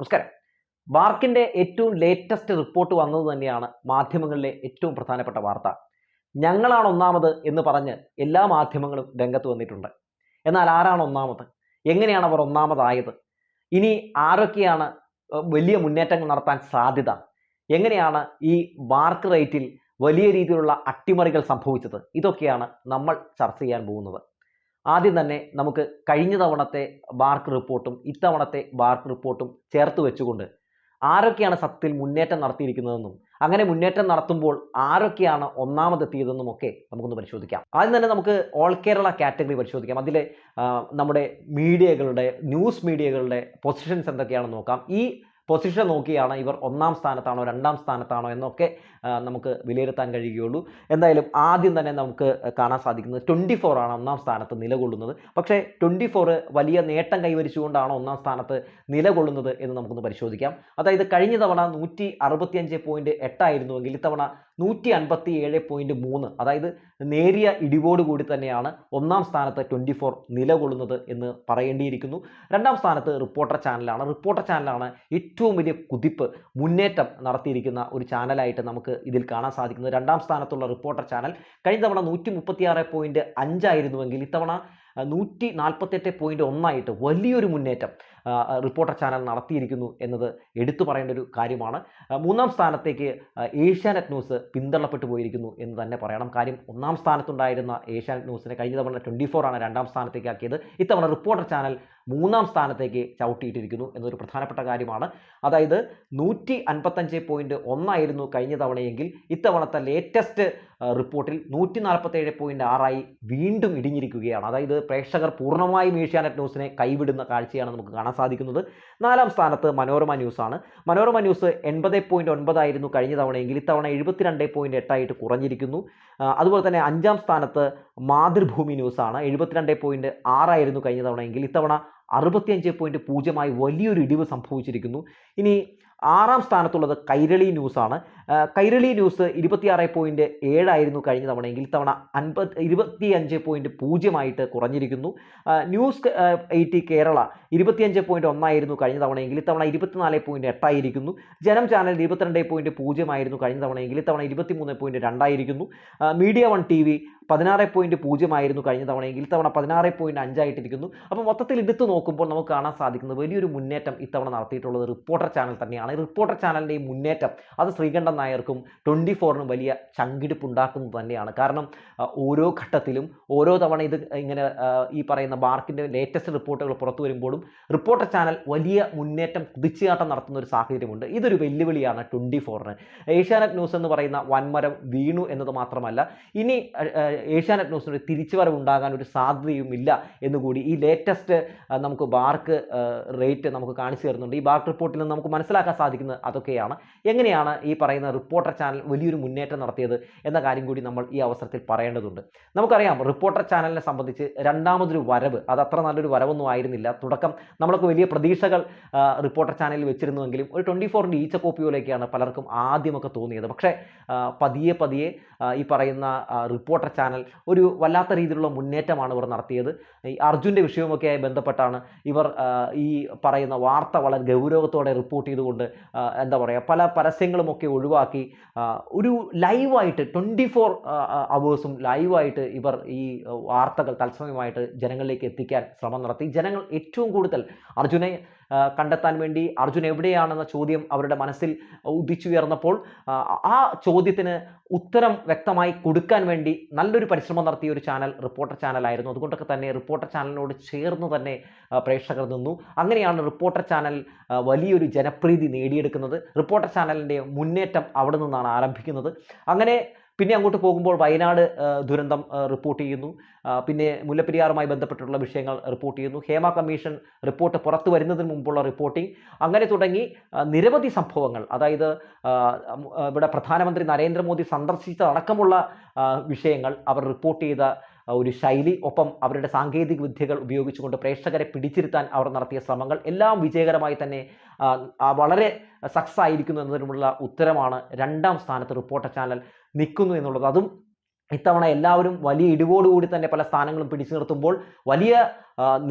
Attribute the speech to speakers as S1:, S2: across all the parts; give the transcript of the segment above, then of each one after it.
S1: നമസ്കാരം. ബാർക്കിന്റെ ഏറ്റവും latest report വന്നത് തന്നെയാണ് മാധ്യമങ്ങളിലെ ഏറ്റവും പ്രധാനപ്പെട്ട വാർത്ത. ഞങ്ങളാണ് ഒന്നാമത് എന്ന് പറഞ്ഞ് എല്ലാ മാധ്യമങ്ങളും രംഗത്ത് വന്നിട്ടുണ്ട്. എന്നാൽ ആരാണ് ഒന്നാമത്? എങ്ങനെയാണ് അവർ ഒന്നാമതായത്? ഇനി ആരൊക്കെയാണ് വലിയ മുന്നേറ്റങ്ങൾ നടത്താൻ സാധ്യത? എങ്ങനെയാണ് ഈ ബാർക്ക് റേറ്റിൽ വലിയ രീതിയിലുള്ള അട്ടിമറികൾ സംഭവിച്ചത്? ഇതൊക്കെയാണ് നമ്മൾ ചർച്ച ചെയ്യാൻ പോകുന്നത്. ആദ്യം തന്നെ നമുക്ക് കഴിഞ്ഞ തവണത്തെ ബാർക്ക് റിപ്പോർട്ടും ഇത്തവണത്തെ ബാർക്ക് റിപ്പോർട്ടും ചേർത്ത് വെച്ചുകൊണ്ട് ആരൊക്കെയാണ് സത്യത്തിൽ മുന്നേറ്റം നടത്തിയിരിക്കുന്നതെന്നും അങ്ങനെ മുന്നേറ്റം നടത്തുമ്പോൾ ആരൊക്കെയാണ് ഒന്നാമതെത്തിയതെന്നും ഒക്കെ നമുക്കൊന്ന് പരിശോധിക്കാം. ആദ്യം തന്നെ നമുക്ക് ഓൾ കേരള കാറ്റഗറി പരിശോധിക്കാം. അതിൽ നമ്മുടെ മീഡിയകളുടെ ന്യൂസ് മീഡിയകളുടെ പൊസിഷൻസ് എന്തൊക്കെയാണെന്ന് നോക്കാം. ഈ പൊസിഷൻ നോക്കിയാണ് ഇവർ ഒന്നാം സ്ഥാനത്താണോ രണ്ടാം സ്ഥാനത്താണോ എന്നൊക്കെ നമുക്ക് വിലയിരുത്താൻ കഴിയുകയുള്ളൂ. എന്തായാലും ആദ്യം തന്നെ നമുക്ക് കാണാൻ സാധിക്കുന്നത് ട്വന്റി ആണ് ഒന്നാം സ്ഥാനത്ത് നിലകൊള്ളുന്നത്. പക്ഷേ ട്വന്റി ഫോർ വലിയ നേട്ടം കൈവരിച്ചുകൊണ്ടാണ് ഒന്നാം സ്ഥാനത്ത് നിലകൊള്ളുന്നത് എന്ന് നമുക്കൊന്ന് പരിശോധിക്കാം. അതായത് കഴിഞ്ഞ തവണ നൂറ്റി അറുപത്തിയഞ്ച് പോയിന്റ് എട്ടായിരുന്നുവെങ്കിൽ ഇത്തവണ നൂറ്റി അൻപത്തി ഏഴ് പോയിന്റ് മൂന്ന് അതായത് നേരിയ ഇടിവോട് കൂടി തന്നെയാണ് ഒന്നാം സ്ഥാനത്ത് ട്വന്റി ഫോർ നിലകൊള്ളുന്നത് എന്ന് പറയേണ്ടിയിരിക്കുന്നു. രണ്ടാം സ്ഥാനത്ത് റിപ്പോർട്ടർ ചാനലാണ്. റിപ്പോർട്ടർ ചാനലാണ് ഏറ്റവും വലിയ കുതിപ്പ് മുന്നേറ്റം നടത്തിയിരിക്കുന്ന ഒരു ചാനലായിട്ട് നമുക്ക് ഇതിൽ കാണാൻ സാധിക്കുന്നത്. രണ്ടാം സ്ഥാനത്തുള്ള റിപ്പോർട്ടർ ചാനൽ കഴിഞ്ഞ തവണ നൂറ്റി മുപ്പത്തിയാറ് പോയിന്റ് അഞ്ചായിരുന്നുവെങ്കിൽ ഇത്തവണ നൂറ്റി നാൽപ്പത്തെട്ട് പോയിന്റ് ഒന്നായിട്ട് വലിയൊരു മുന്നേറ്റം റിപ്പോർട്ടർ ചാനൽ നടത്തിയിരിക്കുന്നു എന്നത് എടുത്തു പറയേണ്ട ഒരു കാര്യമാണ്. മൂന്നാം സ്ഥാനത്തേക്ക് ഏഷ്യാനെറ്റ് ന്യൂസ് പിന്തള്ളപ്പെട്ടു പോയിരിക്കുന്നു എന്ന് തന്നെ പറയണം. കാര്യം ഒന്നാം സ്ഥാനത്തുണ്ടായിരുന്ന ഏഷ്യാനെറ്റ് ന്യൂസിനെ കഴിഞ്ഞ തവണ ട്വന്റി ഫോർ ആണ് രണ്ടാം സ്ഥാനത്തേക്ക് ആക്കിയത്. ഇത്തവണ റിപ്പോർട്ടർ ചാനൽ മൂന്നാം സ്ഥാനത്തേക്ക് ചവിട്ടിയിട്ടിരിക്കുന്നു എന്നൊരു പ്രധാനപ്പെട്ട കാര്യമാണ്. അതായത് നൂറ്റി അൻപത്തഞ്ച് പോയിന്റ് ഒന്നായിരുന്നു കഴിഞ്ഞ തവണയെങ്കിൽ ഇത്തവണത്തെ ലേറ്റസ്റ്റ് റിപ്പോർട്ടിൽ നൂറ്റി നാൽപ്പത്തേഴ് പോയിന്റ് ആറായി വീണ്ടും ഇടിഞ്ഞിരിക്കുകയാണ്. അതായത് പ്രേക്ഷകർ പൂർണമായും ഏഷ്യാനെറ്റ് ന്യൂസിനെ കൈവിടുന്ന കാഴ്ചയാണ് നമുക്ക് കാണാൻ സാധിക്കുന്നത്. നാലാം സ്ഥാനത്ത് മനോരമ ന്യൂസാണ് മനോരമ ന്യൂസ് എൺപത് പോയിന്റ് ഒൻപതായിരുന്നു കഴിഞ്ഞ തവണയെങ്കിൽ ഇത്തവണ എഴുപത്തിരണ്ട് പോയിന്റ് എട്ടായിട്ട് കുറഞ്ഞിരിക്കുന്നു. അതുപോലെ തന്നെ അഞ്ചാം സ്ഥാനത്ത് മാതൃഭൂമി ന്യൂസാണ് എഴുപത്തിരണ്ട് പോയിന്റ് ആറായിരുന്നു കഴിഞ്ഞ തവണയെങ്കിൽ ഇത്തവണ അറുപത്തിയഞ്ച് പോയിന്റ് പൂജ്യമായി വലിയൊരു ഇടിവ് സംഭവിച്ചിരിക്കുന്നു. ഇനി ആറാം സ്ഥാനത്തുള്ളത് കൈരളി ന്യൂസാണ് കൈരളി ന്യൂസ് ഇരുപത്തിയാറ് പോയിന്റ് ഏഴായിരുന്നു കഴിഞ്ഞ തവണയെങ്കിൽ. തവണ അൻപത് ഇരുപത്തിയഞ്ച് പോയിന്റ് പൂജ്യമായിട്ട് കുറഞ്ഞിരിക്കുന്നു. ന്യൂസ് എയ്റ്റി കേരള ഇരുപത്തിയഞ്ച് പോയിന്റ് ഒന്നായിരുന്നു കഴിഞ്ഞ തവണയെങ്കിൽ. തവണ ഇരുപത്തിനാല് പോയിന്റ് എട്ടായിരിക്കുന്നു ജനം ചാനൽ ഇരുപത്തിരണ്ട് പോയിന്റ് പൂജ്യമായിരുന്നു കഴിഞ്ഞ തവണയെങ്കിൽ. തവണ ഇരുപത്തിമൂന്ന് പോയിന്റ് രണ്ടായിരിക്കുന്നു മീഡിയ വൺ ടി വി പതിനാറ് പോയിന്റ് പൂജ്യമായിരുന്നു കഴിഞ്ഞ തവണയെങ്കിൽ. തവണ പതിനാറ് പോയിന്റ് അഞ്ചായിട്ടിരിക്കുന്നു അപ്പോൾ മൊത്തത്തിൽ എടുത്തു നോക്കുമ്പോൾ നമുക്ക് കാണാൻ സാധിക്കുന്നത് വലിയൊരു മുന്നേറ്റം ഇത്തവണ നടത്തിയിട്ടുള്ളത് റിപ്പോർട്ടർ ചാനൽ തന്നെയാണ്. റിപ്പോർട്ടർ ചാനലിന്റെ ഈ മുന്നേറ്റം അത് ശ്രീകണ്ഠൻ നായർക്കും ട്വന്റി ഫോറിനും വലിയ ചങ്കിടിപ്പ് ഉണ്ടാക്കുന്നത് തന്നെയാണ്. കാരണം ഓരോ ഘട്ടത്തിലും ഓരോ തവണ ഇത് ഇങ്ങനെ ഈ പറയുന്ന ബാർക്കിന്റെ ലേറ്റസ്റ്റ് റിപ്പോർട്ടുകൾ പുറത്തു വരുമ്പോഴും റിപ്പോർട്ടർ ചാനൽ വലിയ മുന്നേറ്റം കുതിച്ചുചാട്ടം നടത്തുന്ന ഒരു സാഹചര്യമുണ്ട്. ഇതൊരു വെല്ലുവിളിയാണ് ട്വന്റി ഫോറിന് ഏഷ്യാനെറ്റ് ന്യൂസ് എന്ന് പറയുന്ന വൻമരം വീണു എന്നത് മാത്രമല്ല ഇനി ഏഷ്യാനെറ്റ് ന്യൂസിന് തിരിച്ചുവരവ് ഉണ്ടാകാൻ ഒരു സാധ്യതയും ഇല്ല എന്നുകൂടി ഈ ലേറ്റസ്റ്റ് നമുക്ക് ബാർക്ക് റേറ്റ് നമുക്ക് കാണിച്ചു തരുന്നുണ്ട്. ഈ ബാർക്ക് റിപ്പോർട്ടിൽ നിന്ന് നമുക്ക് മനസ്സിലാക്കാൻ സാധിക്കുന്നത് അതൊക്കെയാണ്. എങ്ങനെയാണ് ഈ പറയുന്ന റിപ്പോർട്ടർ ചാനൽ വലിയൊരു മുന്നേറ്റം നടത്തിയത് എന്ന കാര്യം കൂടി നമ്മൾ ഈ അവസരത്തിൽ പറയേണ്ടതുണ്ട്. നമുക്കറിയാം റിപ്പോർട്ടർ ചാനലിനെ സംബന്ധിച്ച് രണ്ടാമതൊരു വരവ് അത് അത്ര നല്ലൊരു വരവൊന്നും ആയിരുന്നില്ല. തുടക്കം നമ്മൾക്ക് വലിയ പ്രതീക്ഷകൾ റിപ്പോർട്ടർ ചാനലിൽ വെച്ചിരുന്നുവെങ്കിലും ഒരു ട്വന്റി ഫോറിന്റെ ഈച്ച കോപ്പിയോലേക്കാണ് പലർക്കും ആദ്യമൊക്കെ തോന്നിയത്. പക്ഷേ പതിയെ പതിയെ ഈ പറയുന്ന റിപ്പോർട്ടർ ചാനൽ ഒരു വല്ലാത്ത രീതിയിലുള്ള മുന്നേറ്റമാണ് ഇവർ നടത്തിയത്. ഈ അർജുന്റെ വിഷയവുമൊക്കെയായി ബന്ധപ്പെട്ടാണ് ഇവർ ഈ പറയുന്ന വാർത്ത വളരെ ഗൗരവത്തോടെ റിപ്പോർട്ട് ചെയ്തുകൊണ്ട് എന്താ പറയുക പല പരസ്യങ്ങളുമൊക്കെ ഒഴിവാക്കി ഒരു ലൈവായിട്ട് ട്വന്റി ഫോർ അവേഴ്സും ലൈവായിട്ട് ഇവർ ഈ വാർത്തകൾ തത്സമയമായിട്ട് ജനങ്ങളിലേക്ക് എത്തിക്കാൻ ശ്രമം നടത്തി. ജനങ്ങൾ ഏറ്റവും കൂടുതൽ അർജുനെ കണ്ടെത്താൻ വേണ്ടി അർജുൻ എവിടെയാണെന്ന ചോദ്യം അവരുടെ മനസ്സിൽ ഉദിച്ചുയർന്നപ്പോൾ ആ, ചോദ്യത്തിന് ഉത്തരം വ്യക്തമായി കൊടുക്കാൻ വേണ്ടി നല്ലൊരു പരിശ്രമം നടത്തിയ ഒരു ചാനൽ റിപ്പോർട്ടർ ചാനലായിരുന്നു. അതുകൊണ്ടൊക്കെ തന്നെ റിപ്പോർട്ടർ ചാനലിനോട് ചേർന്ന് തന്നെ പ്രേക്ഷകർ നിന്നു. അങ്ങനെയാണ് റിപ്പോർട്ടർ ചാനൽ വലിയൊരു ജനപ്രീതി നേടിയെടുക്കുന്നത്. റിപ്പോർട്ടർ ചാനലിന്റെ മുന്നേറ്റം അവിടെ നിന്നാണ് ആരംഭിക്കുന്നത്. അങ്ങനെ പിന്നെ അങ്ങോട്ട് പോകുമ്പോൾ വയനാട് ദുരന്തം റിപ്പോർട്ട് ചെയ്യുന്നു. പിന്നെ മുല്ലപ്പെരിയാറുമായി ബന്ധപ്പെട്ടുള്ള വിഷയങ്ങൾ റിപ്പോർട്ട് ചെയ്യുന്നു. ഹേമ കമ്മീഷൻ റിപ്പോർട്ട് പുറത്തു വരുന്നതിന് മുമ്പുള്ള റിപ്പോർട്ടിംഗ് അങ്ങനെ തുടങ്ങി നിരവധി സംഭവങ്ങൾ. അതായത് ഇവിടെ പ്രധാനമന്ത്രി നരേന്ദ്രമോദി സന്ദർശിച്ചതടക്കമുള്ള വിഷയങ്ങൾ അവർ റിപ്പോർട്ട് ചെയ്ത ഒരു ശൈലി ഒപ്പം അവരുടെ സാങ്കേതിക വിദ്യകൾ ഉപയോഗിച്ചുകൊണ്ട് പ്രേക്ഷകരെ പിടിച്ചിരുത്താൻ അവർ നടത്തിയ ശ്രമങ്ങൾ എല്ലാം വിജയകരമായി തന്നെ വളരെ സക്സസ് ആയിരിക്കുന്നു എന്നതിനുമുള്ള ഉത്തരമാണ് രണ്ടാം സ്ഥാനത്ത് റിപ്പോർട്ടർ ചാനൽ നിൽക്കുന്നു എന്നുള്ളത്. അതും ഇത്തവണ എല്ലാവരും വലിയ ഇടിവോടുകൂടി തന്നെ പല സ്ഥാനങ്ങളും പിടിച്ചു നിർത്തുമ്പോൾ വലിയ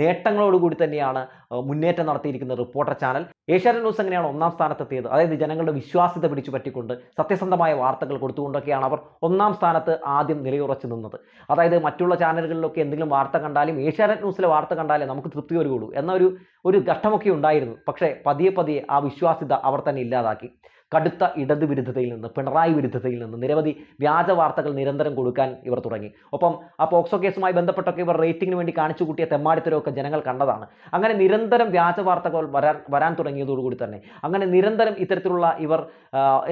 S1: നേട്ടങ്ങളോടുകൂടി തന്നെയാണ് മുന്നേറ്റം നടത്തിയിരിക്കുന്ന റിപ്പോർട്ടർ ചാനൽ. ഏഷ്യാനെറ്റ് ന്യൂസ് എങ്ങനെയാണ് ഒന്നാം സ്ഥാനത്തെത്തിയത്? അതായത് ജനങ്ങളുടെ വിശ്വാസ്യത പിടിച്ചു പറ്റിക്കൊണ്ട് സത്യസന്ധമായ വാർത്തകൾ കൊടുത്തുകൊണ്ടൊക്കെയാണ് അവർ ഒന്നാം സ്ഥാനത്ത് ആദ്യം നിലയുറച്ചു നിന്നത്. അതായത് മറ്റുള്ള ചാനലുകളിലൊക്കെ എന്തെങ്കിലും വാർത്ത കണ്ടാലും ഏഷ്യാനെറ്റ് ന്യൂസിലെ വാർത്ത കണ്ടാലേ നമുക്ക് തൃപ്തി വരുകയുള്ളൂ എന്നൊരു ഒരു ഘട്ടമൊക്കെ ഉണ്ടായിരുന്നു. പക്ഷേ പതിയെ പതിയെ ആ വിശ്വാസ്യത അവർ തന്നെ ഇല്ലാതാക്കി. കടുത്ത ഇടത് വിരുദ്ധതയിൽ നിന്ന് പിണറായി വിരുദ്ധതയിൽ നിന്ന് നിരവധി വ്യാജ വാർത്തകൾ നിരന്തരം കൊടുക്കാൻ ഇവർ തുടങ്ങി. ഒപ്പം ആ പോക്സോ കേസുമായി ബന്ധപ്പെട്ടൊക്കെ ഇവർ റേറ്റിംഗിന് വേണ്ടി കാണിച്ചു കൂട്ടിയ തെമ്മാടിത്തരമൊക്കെ ജനങ്ങൾ കണ്ടതാണ്. അങ്ങനെ നിരന്തരം വ്യാജ വാർത്തകൾ വരാൻ വരാൻ തുടങ്ങിയതോടുകൂടി തന്നെ അങ്ങനെ നിരന്തരം ഇത്തരത്തിലുള്ള ഇവർ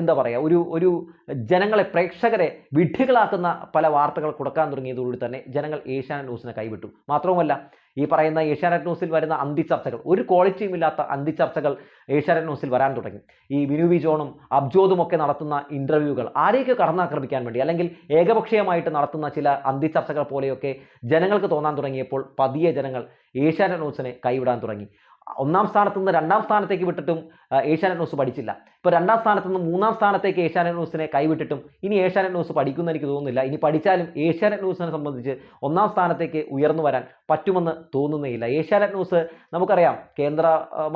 S1: എന്താ പറയുക ഒരു ഒരു ജനങ്ങളെ പ്രേക്ഷകരെ വിഡ്ഢികളാക്കുന്ന പല വാർത്തകൾ കൊടുക്കാൻ തുടങ്ങിയതോടുകൂടി തന്നെ ജനങ്ങൾ ഏഷ്യാനെറ്റ് ന്യൂസിനെ കൈവിട്ടു. മാത്രവുമല്ല ഈ പറയുന്ന ഏഷ്യാനെറ്റ് ന്യൂസിൽ വരുന്ന അന്തിച്ചർച്ചകൾ ഒരു ക്വാളിറ്റിയും ഇല്ലാത്ത അന്തിച്ചർച്ചകൾ ഏഷ്യാനെറ്റ് ന്യൂസിൽ വരാൻ തുടങ്ങി. ഈ വിനു വി ജോണും അബ്ജോദും ഒക്കെ നടത്തുന്ന ഇന്റർവ്യൂകൾ ആരെയൊക്കെ കടന്നാക്രമിക്കാൻ വേണ്ടി അല്ലെങ്കിൽ ഏകപക്ഷീയമായിട്ട് നടത്തുന്ന ചില അന്തിച്ചർച്ചകൾ പോലെയൊക്കെ ജനങ്ങൾക്ക് തോന്നാൻ തുടങ്ങിയപ്പോൾ പതിയെ ജനങ്ങൾ ഏഷ്യാനെറ്റ് ന്യൂസിനെ കൈവിടാൻ തുടങ്ങി. ഒന്നാം സ്ഥാനത്ത് നിന്ന് രണ്ടാം സ്ഥാനത്തേക്ക് വിട്ടിട്ടും ഏഷ്യാനെറ്റ് ന്യൂസ് പഠിച്ചില്ല. ഇപ്പോൾ രണ്ടാം സ്ഥാനത്ത് നിന്ന് മൂന്നാം സ്ഥാനത്തേക്ക് ഏഷ്യാനെറ്റ് ന്യൂസിനെ കൈവിട്ടിട്ടും ഇനി ഏഷ്യാനെറ്റ് ന്യൂസ് പഠിക്കുമെന്ന് എനിക്ക് തോന്നുന്നില്ല. ഇനി പഠിച്ചാലും ഏഷ്യാനെറ്റ് ന്യൂസിനെ സംബന്ധിച്ച് ഒന്നാം സ്ഥാനത്തേക്ക് ഉയർന്നു വരാൻ പറ്റുമെന്ന് തോന്നുന്നേയില്ല. ഏഷ്യാനെറ്റ് ന്യൂസ് നമുക്കറിയാം കേന്ദ്ര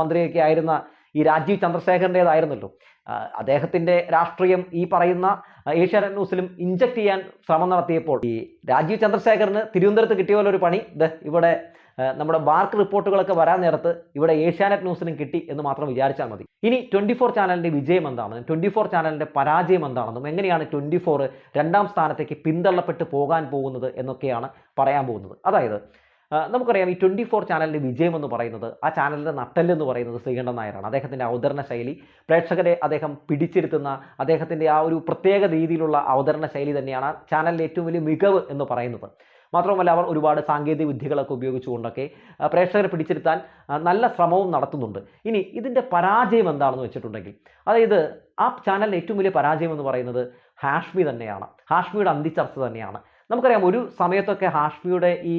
S1: മന്ത്രിയൊക്കെ ആയിരുന്ന ഈ രാജീവ് ചന്ദ്രശേഖരന്റേതായിരുന്നല്ലോ അദ്ദേഹത്തിന്റെ അദ്ദേഹത്തിന്റെ രാഷ്ട്രീയം ഈ പറയുന്ന ഏഷ്യാനെറ്റ് ന്യൂസിലും ഇഞ്ചക്ട് ചെയ്യാൻ ശ്രമം നടത്തിയപ്പോൾ ഈ രാജീവ് ചന്ദ്രശേഖരന് തിരുവനന്തപുരത്ത് കിട്ടിയ പോലെ ഒരു പണി. ഇവിടെ നമ്മുടെ മാർക്ക് റിപ്പോർട്ടുകളൊക്കെ വരാൻ നേരത്ത് ഇവിടെ ഏഷ്യാനെറ്റ് ന്യൂസിനും കിട്ടി എന്ന് മാത്രം വിചാരിച്ചാൽ മതി. ഇനി ട്വന്റി ഫോർ ചാനലിന്റെ വിജയം എന്താണെന്നും ട്വന്റി ഫോർ ചാനലിന്റെ പരാജയം എന്താണെന്നും എങ്ങനെയാണ് ട്വന്റി ഫോർ രണ്ടാം സ്ഥാനത്തേക്ക് പിന്തള്ളപ്പെട്ട് പോകാൻ പോകുന്നത് എന്നൊക്കെയാണ് പറയാൻ പോകുന്നത്. അതായത് നമുക്കറിയാം ഈ ട്വന്റി ഫോർ ചാനലിന്റെ വിജയം എന്ന് പറയുന്നത് ആ ചാനലിന്റെ നട്ടൽ എന്ന് പറയുന്നത് ശ്രീകണ്ഠൻ നായരാണ്. അദ്ദേഹത്തിന്റെ അവതരണ ശൈലി പ്രേക്ഷകരെ അദ്ദേഹം പിടിച്ചിരുത്തുന്ന അദ്ദേഹത്തിന്റെ ആ ഒരു പ്രത്യേക രീതിയിലുള്ള അവതരണ ശൈലി തന്നെയാണ് ചാനലിന്റെ ഏറ്റവും വലിയ മികവ് എന്ന് പറയുന്നത്. മാത്രവുമല്ല അവർ ഒരുപാട് സാങ്കേതിക വിദ്യകളൊക്കെ ഉപയോഗിച്ചുകൊണ്ടൊക്കെ പ്രേക്ഷകരെ പിടിച്ചിരുത്താൻ നല്ല ശ്രമവും നടത്തുന്നുണ്ട്. ഇനി ഇതിന്റെ പരാജയം എന്താണെന്ന് വെച്ചിട്ടുണ്ടെങ്കിൽ അതായത് ആ ചാനലിന്റെ ഏറ്റവും വലിയ പരാജയം എന്ന് പറയുന്നത് ഹാഷ്മി തന്നെയാണ്. ഹാഷ്മിയുടെ അന്തിച്ചർച്ച തന്നെയാണ്. നമുക്കറിയാം ഒരു സമയത്തൊക്കെ ഹാഷ്മിയുടെ ഈ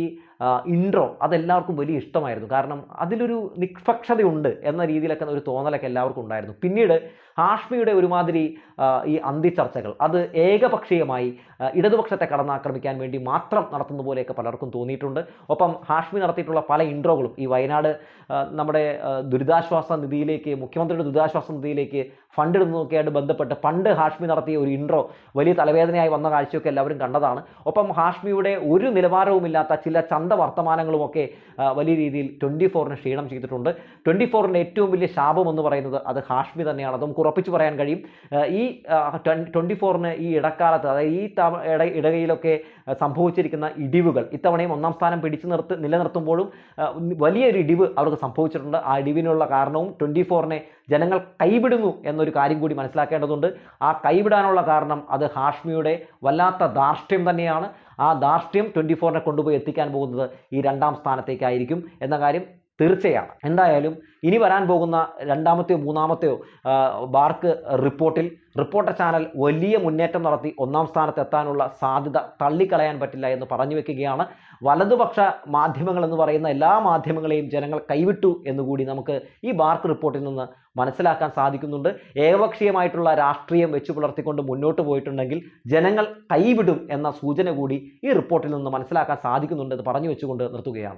S1: ഇൻട്രോ അതെല്ലാവർക്കും വലിയ ഇഷ്ടമായിരുന്നു. കാരണം അതിലൊരു നിഷ്പക്ഷതയുണ്ട് എന്ന രീതിയിലൊക്കെ ഒരു തോന്നലൊക്കെ എല്ലാവർക്കും ഉണ്ടായിരുന്നു. പിന്നീട് ഹാഷ്മിയുടെ ഒരുമാതിരി ഈ അന്തിച്ചർച്ചകൾ അത് ഏകപക്ഷീയമായി ഇടതുപക്ഷത്തെ കടന്നാക്രമിക്കാൻ വേണ്ടി മാത്രം നടത്തുന്ന പോലെയൊക്കെ പലർക്കും തോന്നിയിട്ടുണ്ട്. ഒപ്പം ഹാഷ്മി നടത്തിയിട്ടുള്ള പല ഇൻട്രോകളും ഈ വയനാട് നമ്മുടെ ദുരിതാശ്വാസ നിധിയിലേക്ക് മുഖ്യമന്ത്രിയുടെ ദുരിതാശ്വാസ നിധിയിലേക്ക് ഫണ്ട് ഇടുന്നതൊക്കെയായിട്ട് ബന്ധപ്പെട്ട് പണ്ട് ഹാഷ്മി നടത്തിയ ഒരു ഇൻട്രോ വലിയ തലവേദനയായി വന്ന കാഴ്ചയൊക്കെ എല്ലാവരും കണ്ടതാണ്. ഒപ്പം ഹാഷ്മിയുടെ ഒരു നിലവാരവുമില്ലാത്ത ചില ചന്ത വർത്തമാനങ്ങളുമൊക്കെ ആ, വലിയ രീതിയിൽ ട്വന്റി ഫോറിന് ക്ഷീണം ചെയ്തിട്ടുണ്ട്. ട്വന്റി ഫോറിന്റെ ഏറ്റവും വലിയ ശാപം എന്ന് പറയുന്നത് അത് ഹാഷ്മി തന്നെയാണ്. അതും നമുക്ക് ഉറപ്പിച്ച് പറയാൻ കഴിയും. ഈ ട്വന്റി ഫോറിന് ഈ ഇടക്കാലത്ത് അതായത് ഈ ഇട ഇടകയിലൊക്കെ സംഭവിച്ചിരിക്കുന്ന ഇടിവുകൾ ഇത്തവണയും ഒന്നാം സ്ഥാനം പിടിച്ചു നിർത്ത് നിലനിർത്തുമ്പോഴും വലിയൊരു ഇടിവ് അവർക്ക് സംഭവിച്ചിട്ടുണ്ട്. ആ ഇടിവിനുള്ള കാരണവും ട്വന്റി ഫോറിനെ ജനങ്ങൾ കൈവിടുന്നു എന്നൊരു കാര്യം കൂടി മനസ്സിലാക്കേണ്ടതുണ്ട്. ആ കൈവിടാനുള്ള കാരണം അത് ഹാഷ്മിയുടെ വല്ലാത്ത ധാർഷ്ട്യം തന്നെയാണ്. ആ ധാർഷ്ട്യം ട്വന്റി ഫോറിനെ കൊണ്ടുപോയി എത്തിക്കാൻ പോകുന്നത് ഈ രണ്ടാം സ്ഥാനത്തേക്കായിരിക്കും. എന്ന കാര്യം തീർച്ചയാണ്. എന്തായാലും ഇനി വരാൻ പോകുന്ന രണ്ടാമത്തെയോ മൂന്നാമത്തെയോ ബാർക്ക് റിപ്പോർട്ടിൽ റിപ്പോർട്ടർ ചാനൽ വലിയ മുന്നേറ്റം നടത്തി ഒന്നാം സ്ഥാനത്ത് എത്താനുള്ള സാധ്യത തള്ളിക്കളയാൻ പറ്റില്ല എന്ന് പറഞ്ഞു വെക്കുകയാണ്. വലതുപക്ഷ മാധ്യമങ്ങൾ എന്ന് പറയുന്ന എല്ലാ മാധ്യമങ്ങളെയും ജനങ്ങൾ കൈവിട്ടു എന്നുകൂടി നമുക്ക് ഈ ബാർക്ക് റിപ്പോർട്ടിൽ നിന്ന് മനസ്സിലാക്കാൻ സാധിക്കുന്നുണ്ട്. ഏകപക്ഷീയമായിട്ടുള്ള രാഷ്ട്രീയം വെച്ച് പുലർത്തിക്കൊണ്ട് മുന്നോട്ട് പോയിട്ടുണ്ടെങ്കിൽ ജനങ്ങൾ കൈവിടും എന്ന സൂചന കൂടി ഈ റിപ്പോർട്ടിൽ നിന്ന് മനസ്സിലാക്കാൻ സാധിക്കുന്നുണ്ട് എന്ന് പറഞ്ഞു വെച്ചുകൊണ്ട് നിർത്തുകയാണ്.